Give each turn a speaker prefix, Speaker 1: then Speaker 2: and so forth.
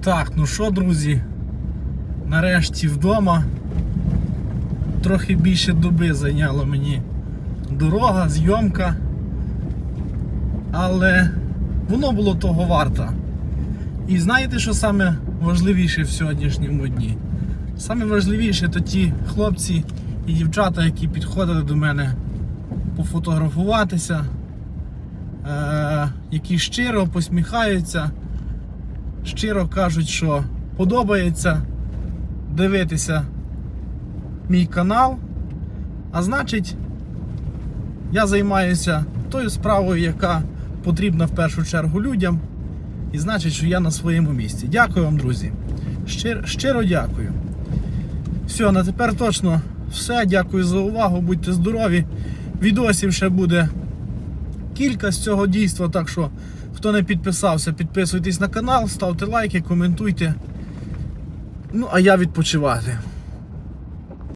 Speaker 1: Так, ну що, друзі, нарешті вдома. Трохи більше доби зайняла мені дорога, зйомка. Але воно було того варто. І знаєте, що саме важливіше в сьогоднішньому дні? Саме важливіше то ті хлопці і дівчата, які підходили до мене пофотографуватися, е- які щиро посміхаються, щиро кажуть, що подобається дивитися мій канал. А значить, я займаюся тою справою, яка потрібна в першу чергу людям. І значить, що я на своєму місці. Дякую вам, друзі. Щиро, щиро дякую. Все, на тепер точно все. Дякую за увагу. Будьте здорові. Відосів ще буде кілька з цього дійства. Так що, хто не підписався, підписуйтесь на канал, ставте лайки, коментуйте. Ну, а я відпочивати.